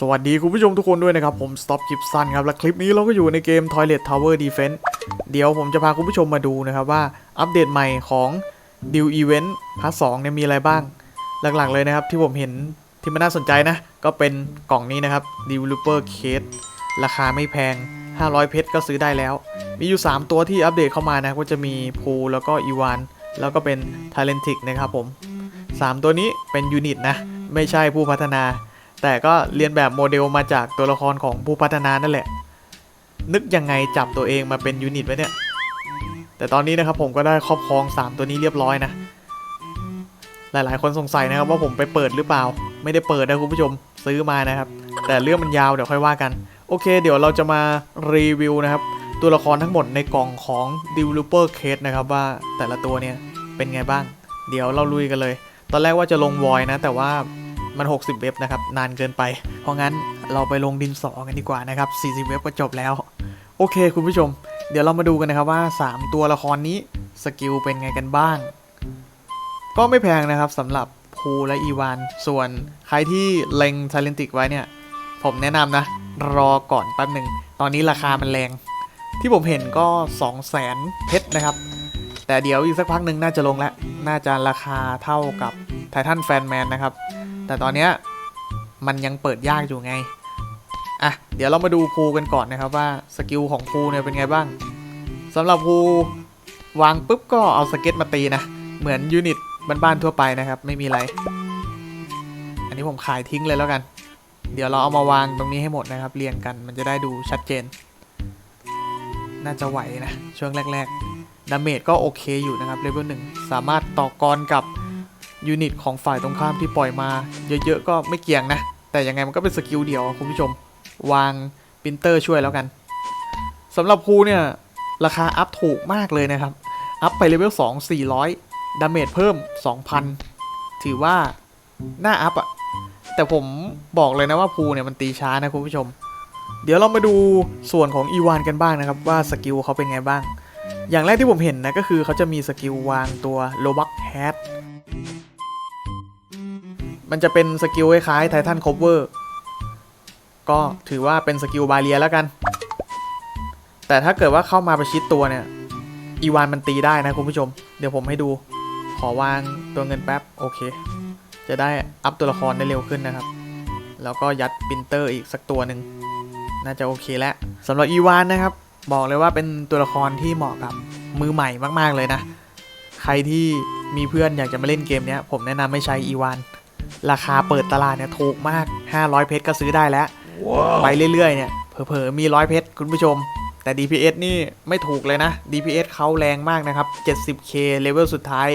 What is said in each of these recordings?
สวัสดีคุณผู้ชมทุกคนด้วยนะครับ ผม Stop Gibson ครับ และคลิปนี้เราก็อยู่ในเกม Toilet Tower Defense เดี๋ยวผมจะพาคุณผู้ชมมาดูนะครับว่าอัปเดตใหม่ของ Deal Event พาร์ท2เนี่ยมีอะไรบ้าง หลักๆเลยนะครับที่ผมเห็นที่มันน่าสนใจนะ ก็เป็นกล่องนี้นะครับ Developer Case ราคาไม่แพง 500 เพชรก็ซื้อได้แล้ว มีอยู่ 3 ตัวที่อัปเดตเข้ามานะก็จะมีพูแล้วก็อีวานแล้วก็เป็น Talentic นะครับผม 3 ตัวนี้เป็นยูนิตนะไม่ใช่ผู้พัฒนา แต่ก็เรียนแบบโมเดลมาจากตัวละครของผู้พัฒนานั่นแหละ นึกยังไงจับตัวเองมาเป็นยูนิตไว้เนี่ย แต่ตอนนี้นะครับผมก็ได้ครอบครอง 3 ตัวนี้เรียบร้อยนะ หลายๆ คนสงสัยนะครับว่าผมไปเปิดหรือเปล่า ไม่ได้เปิดนะคุณผู้ชมซื้อมานะครับ แต่เรื่องมันยาวเดี๋ยวค่อยว่ากัน โอเค เดี๋ยวเราจะมารีวิวนะครับตัวละครทั้งหมดในกล่องของ Developer Case นะครับว่าแต่ละตัวเนี่ยเป็นไงบ้าง เดี๋ยวเราลุยกันเลย ตอนแรกว่าจะลงวอยนะ แต่ว่า มัน 60 เว็บนะครับ นานเกินไป เพราะงั้นเราไปลงดินสอกันดีกว่านะครับ 40 เว็บก็จบแล้ว โอเคคุณผู้ชม เดี๋ยวเรามาดูกันนะครับว่า 3 ตัวละครนี้สกิลเป็นไงกันบ้าง ก็ไม่แพงนะครับสำหรับภูและอีวาน ส่วนใครที่เล็งทาเลนติกไว้เนี่ย ผมแนะนำนะ รอก่อนแป๊บหนึ่ง ตอนนี้ราคามันแรง ที่ผมเห็นก็ 2 0 0แสนเพชรนะครับ แต่เดี๋ยวอีกสักพักหนึ่งน่าจะลงแล้ว น่าจะราคาเท่ากับ ไททันแฟนแมนนะครับ แต่ตอนเนี้ยมันยังเปิดยากอยู่ไง อะ เดี๋ยวเรามาดูภูกันก่อนนะครับว่าสกิลของภูเนี่ยเป็นไงบ้างสำหรับภูวางปุ๊บก็เอาสเก็ตมาตีนะ เหมือนยูนิตบ้านๆทั่วไปนะครับ ไม่มีอะไร อันนี้ผมขายทิ้งเลยแล้วกัน เดี๋ยวเราเอามาวางตรงนี้ให้หมดนะครับ เรียงกันมันจะได้ดูชัดเจน น่าจะไหวนะ ช่วงแรก ๆดาเมจก็โอเคอยู่นะครับเลเวลหนึ่งสามารถต่อกรกับ ยูนิตของฝ่ายตรงข้ามที่ปล่อยมาเยอะๆก็ไม่เกี่ยงนะ แต่ยังไงมันก็เป็นสกิลเดียวคุณผู้ชม วางปินเตอร์ช่วยแล้วกันสำหรับครูเนี่ย ราคาอัพถูกมากเลยนะครับ อัพไปเลเวล2 400 ดาเมจเพิ่ม 2,000 ถือว่าน่าอัพอะแต่ผมบอกเลยนะว่าภูเนี่ยมันตีช้านะคุณผู้ชม เดี๋ยวเรามาดูส่วนของอีวานกันบ้างนะครับ ว่าสกิลเขาเป็นไงบ้าง อย่างแรกที่ผมเห็นนะก็คือเขาจะมีสกิลวางตัวโลบักแฮด มันจะเป็นสกิลคล้ายไททันคอเวอร์ก็ถือว่าเป็นสกิลบาเรียแล้วกัน แต่ถ้าเกิดว่าเข้ามาประชิดตัวเนี่ย อีวานมันตีได้นะคุณผู้ชม เดี๋ยวผมให้ดู ขอวางตัวเงินแป๊บ โอเค จะได้อัพตัวละครได้เร็วขึ้นนะครับ แล้วก็ยัดปรินเตอร์อีกสักตัวหนึ่ง น่าจะโอเคแล้วสำหรับอีวานนะครับ บอกเลยว่าเป็นตัวละครที่เหมาะกับมือใหม่มาก ๆเลยนะ ใครที่มีเพื่อนอยากจะมาเล่นเกมนี้ผมแนะนำไม่ใช้อีวาน ราคาเปิดตลาดเนี่ยถูกมาก 500 เพชรก็ซื้อได้แล้วไปเรื่อยๆเนี่ยเผลอๆมีร้อยเพชรคุณผู้ชม แต่ DPS นี่ไม่ถูกเลยนะ DPS เขาแรงมากนะครับ 70k เลเวลสุดท้าย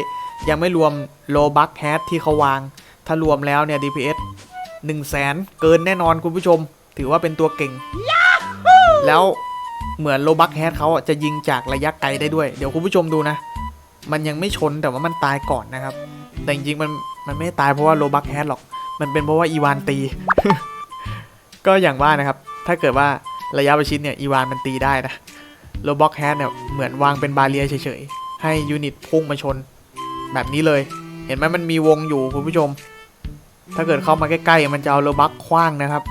ยังไม่รวมโลบัคแฮทที่เขาวาง ถ้ารวมแล้วเนี่ย DPS 1 0 0 0 0แสนเกินแน่นอนคุณผู้ชม ถือว่าเป็นตัวเก่งแล้วเหมือนโลบัคแฮทเขาอะจะยิงจากระยะไกลได้ด้วย เดี๋ยวคุณผู้ชมดูนะ มันยังไม่ชนแต่ว่ามันตายก่อนนะครับ แต่จริงๆมัน มันไม่ตายเพราะว่าโลบัคแฮทหรอก มันเป็นเพราะว่าอีวานตี ก็อย่างว่านะครับ ถ้าเกิดว่าระยะประชิดเนี่ยอีวานมันตีได้นะโลบ็อกแฮทเนี่ยเหมือนวางเป็นบาเรียเฉยๆ ให้ยูนิตพุ่งมาชน แบบนี้เลย เห็นไหมมันมีวงอยู่คุณผู้ชม ถ้าเกิดเข้ามาใกล้ๆ มันจะเอาโลบักคว้างนะครับ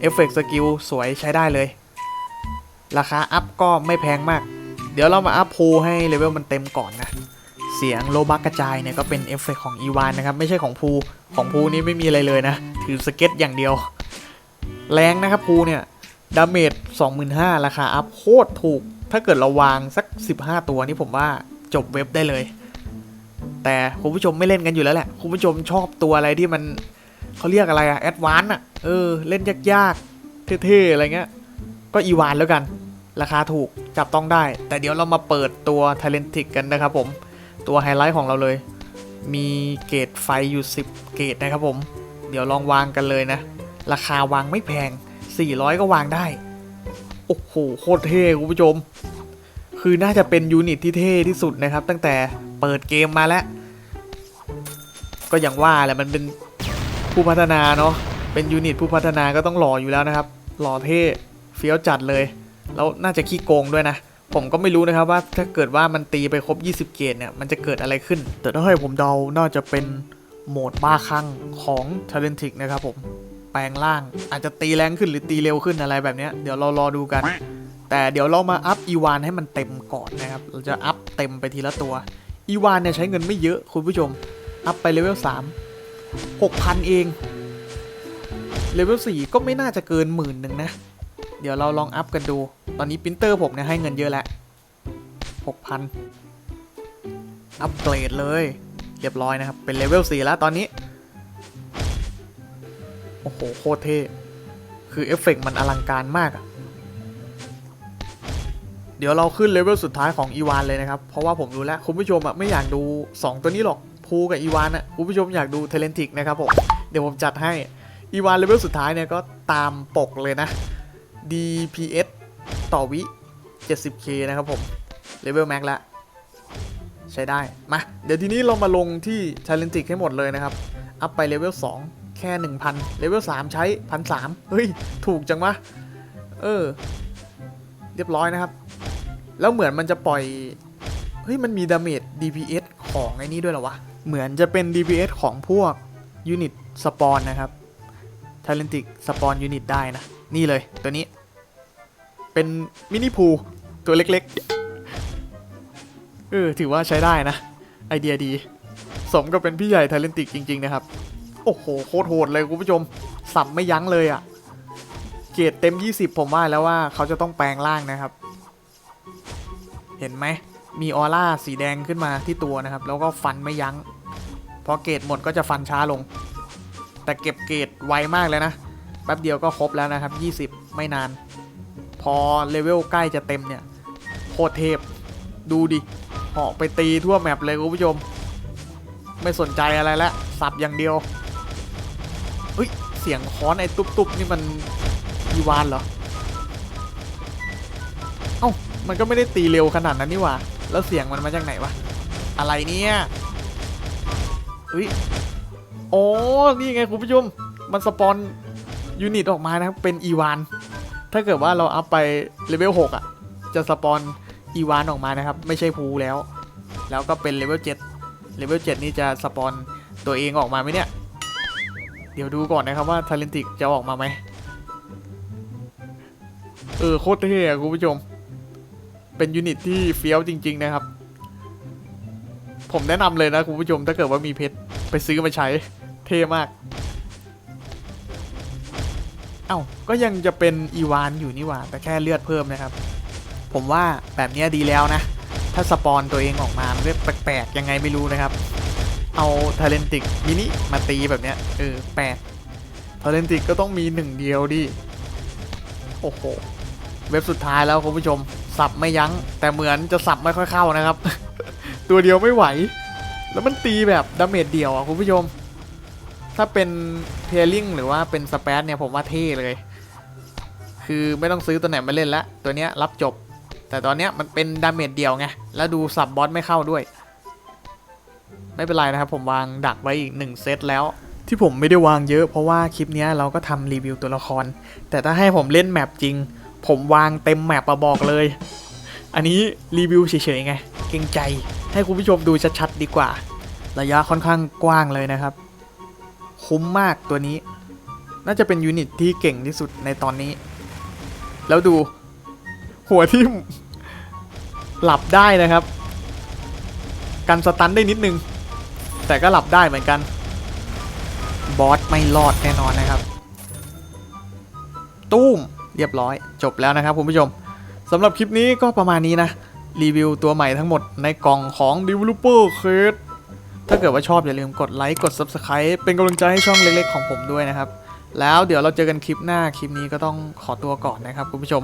เอฟเฟกต์สกิลสวยใช้ได้เลย ราคาอัพก็ไม่แพงมาก เดี๋ยวเรามาอัพพูให้เลเวลมันเต็มก่อนนะ สียงโลบักกระจายเนี่ยก็เป็นเอฟเฟกต์ของอีวานนะครับ ไม่ใช่ของพูของพูนี่ไม่มีอะไรเลยนะ ถือสเก็ตอย่างเดียว แรงนะครับพูเนี่ยดาเมจ25,000 ราคาอัพโคตรถูก ถ้าเกิดเราวางสัก 15 ตัวนี่ผมว่าจบเว็บได้เลย แต่คุณผู้ชมไม่เล่นกันอยู่แล้วแหละ คุณผู้ชมชอบตัวอะไรที่มันเขาเรียกอะไรอะแอดวานอะเออ เล่นยากๆ เท่ๆ อะไรเงี้ย ก็อีวานแล้วกัน ราคาถูกจับต้องได้ แต่เดี๋ยวเรามาเปิดตัว t a l e n t i c กันนะครับผม ตัวไฮไลท์ของเราเลย มีเกรดไฟอยู่ 10 เกรดนะครับผม เดี๋ยวลองวางกันเลยนะ ราคาวางไม่แพง 400 ก็วางได้ โอ้โห โคตรเท่คุณผู้ชม คือน่าจะเป็นยูนิตที่เท่ที่สุดนะครับ ตั้งแต่เปิดเกมมาแล้ว ก็อย่างว่าแหละมันเป็นผู้พัฒนาเนาะ เป็นยูนิตผู้พัฒนาก็ต้องหล่ออยู่แล้วนะครับ หล่อเท่เฟี้ยวจัดเลย แล้วน่าจะขี้โกงด้วยนะ ผมก็ไม่รู้นะครับว่าถ้าเกิดว่ามันตีไปครบ 20 เกตเนี่ยมันจะเกิดอะไรขึ้น แต่ถ้าให้ผมเดาน่าจะเป็นโหมดบ้าคลั่งของ t a l e n t i c นะครับผม แปลงร่างอาจจะตีแรงขึ้นหรือตีเร็วขึ้นอะไรแบบนี้เดี๋ยวเรารอดูกัน แต่เดี๋ยวเรามาอัพอีวานให้มันเต็มก่อนนะครับ เราจะอัพเต็มไปทีละตัวอีวานเนี่ยใช้เงินไม่เยอะคุณผู้ชม อัพไปเลเวล3 6,000 เองเลเวล4ก็ไม่น่าจะเกินหมื่นหนึ่งนะ เดี๋ยวเราลองอัพกันดู ตอนนี้ปรินเตอร์ผมเนี่ยให้เงินเยอะแล้ว6,000 อัปเกรดเลย เรียบร้อยนะครับ เป็นเลเวล4แล้วตอนนี้ โอ้โห โคตรเท่ คือเอฟเฟกต์มันอลังการมากอะเดี๋ยวเราขึ้นเลเวลสุดท้ายของอีวานเลยนะครับ เพราะว่าผมรู้แล้ว คุณผู้ชมอะไม่อยากดู 2 ตัวนี้หรอกพูกับอีวานอะคุณผู้ชมอยากดูเทเลนติกนะครับผม เดี๋ยวผมจัดให้อีวานเลเวลสุดท้ายเนี่ยก็ตามปกเลยนะ DPS ต่อวิ 70k นะครับผม เลเวลแม็กแล้วใช้ได้ มา เดี๋ยวทีนี้เรามาลงที่ c h a l l e n g e ให้หมดเลยนะครับ อัพไปเลเวล 2 แค่ 1,000 เลเวล 3 ใช้1,300เฮ้ย ถูกจังวะ เออ เรียบร้อยนะครับ แล้วเหมือนมันจะปล่อย เฮ้ย มันมีดาเมจ DPS ของไอ้นี้ด้วยเหรอวะ เหมือนจะเป็น DPS ของพวกยูนิตสปอนนะครับ t a l e n t i c สปอนยูนิตได้นะ นี่เลยตัวนี้ เป็นมินิพูตัวเล็กๆ เออ ถือว่าใช้ได้นะ ไอเดียดี สมกับเป็นพี่ใหญ่ทเลนติกจริง ๆ นะครับ โอ้โห โคตรโหดเลยคุณผู้ชม สับไม่ยั้งเลยอะ่ะ เกรดเต็ม 20 ผมว่าแล้วว่าเขาจะต้องแปลงร่างนะครับ เห็นไหม มีออร่าสีแดงขึ้นมาที่ตัวนะครับ แล้วก็ฟันไม่ยัง้งพอเกรดหมดก็จะฟันช้าลง แต่เก็บเกรดไวมากเลยนะ แป๊บเดียวก็ครบแล้วนะครับ 20 ไม่นาน พอเลเวลใกล้จะเต็มเนี่ยโคตรเทพ ดูดิเหาะไปตีทั่วแมปเลยคุณผู้ชม ไม่สนใจอะไรแล้วสับอย่างเดียวเฮ้ย เสียงค้อนไอ้ตุ๊บๆนี่มันอีวานเหรอ เอ้า มันก็ไม่ได้ตีเร็วขนาดนั้นนี่หว่า แล้วเสียงมันมาจากไหนวะ อะไรเนี่ยเฮ้ย โอ้นี่ไงคุณผู้ชม มันสปอนยูนิตออกมานะครับ เป็นอีวาน ถ้าเกิดว่าเราอัพไปเลเวล6อะ จะสปอนอีวานออกมานะครับ ไม่ใช่ภูแล้ว แล้วก็เป็นเลเวล7เลเวล7นี่จะสปอนตัวเองออกมาไหมเนี่ย เดี๋ยวดูก่อนนะครับว่าทาเลนติกจะออกมาไหม เออโคตรเท่อะคุณผู้ชม เป็นยูนิตที่เฟี้ยวจริง ๆนะครับ ผมแนะนำเลยนะคุณผู้ชมถ้าเกิดว่ามีเพชรไปซื้อมาใช้ ท่มาก เอ้าก็ยังจะเป็นอีวานอยู่นี่หว่า แต่แค่เลือดเพิ่มนะครับ ผมว่าแบบเนี้ยดีแล้วนะ ถ้าสปอนตัวเองออกมามันแปลกๆ ยังไงไม่รู้นะครับ เอาเทเลนติกมินิมาตีแบบเนี้ยเออแปลกเทเลนติกก็ต้องมีหนึ่งเดียวดิ โอ้โห เว็บสุดท้ายแล้วคุณผู้ชม สับไม่ยัง้ง แต่เหมือนจะสับไม่ค่อยเข้านะครับ ตัวเดียวไม่ไหว แล้วมันตีแบบดาเมจเดียวอะคุณผู้ชม ถ้าเป็นเพลลิงหรือว่าเป็นสเปซเนี่ยผมว่าเท่เลย คือไม่ต้องซื้อตัวไหนมาเล่นล้วตัวเนี้ยรับจบ แต่ตอนเนี้ยมันเป็นดาเมจเดียวไง แล้วดูสับบอสไม่เข้าด้วย ไม่เป็นไรนะครับผมวางดักไว้อีกหนึ่งเซตแล้วที่ผมไม่ได้วางเยอะเพราะว่าคลิปเนี้ยเราก็ทำรีวิวตัวละคร แต่ถ้าให้ผมเล่นแมปจริง ผมวางเต็มแมปมาบอกเลย อันนี้รีวิวเฉยๆไง เกรงใจ ให้คุณผู้ชมดูชัดๆดีกว่า ระยะค่อนข้างกว้างเลยนะครับ คุ้มมากตัวนี้ น่าจะเป็นยูนิตที่เก่งที่สุดในตอนนี้ แล้วดู หัวทิ่หลับได้นะครับ กันสตันได้นิดนึง แต่ก็หลับได้เหมือนกัน บอสไม่รอดแน่นอนนะครับ ตุ้มเรียบร้อย จบแล้วนะครับคุณผู้ชมสำหรับคลิปนี้ก็ประมาณนี้นะ รีวิวตัวใหม่ทั้งหมดในกล่องของ Developer Case ถ้าเกิดว่าชอบอย่าลืมกดไลค์กด Subscribe เป็นกำลังใจให้ช่องเล็กๆของผมด้วยนะครับ แล้วเดี๋ยวเราเจอกันคลิปหน้าคลิปนี้ก็ต้องขอตัวก่อนนะครับคุณผู้ชม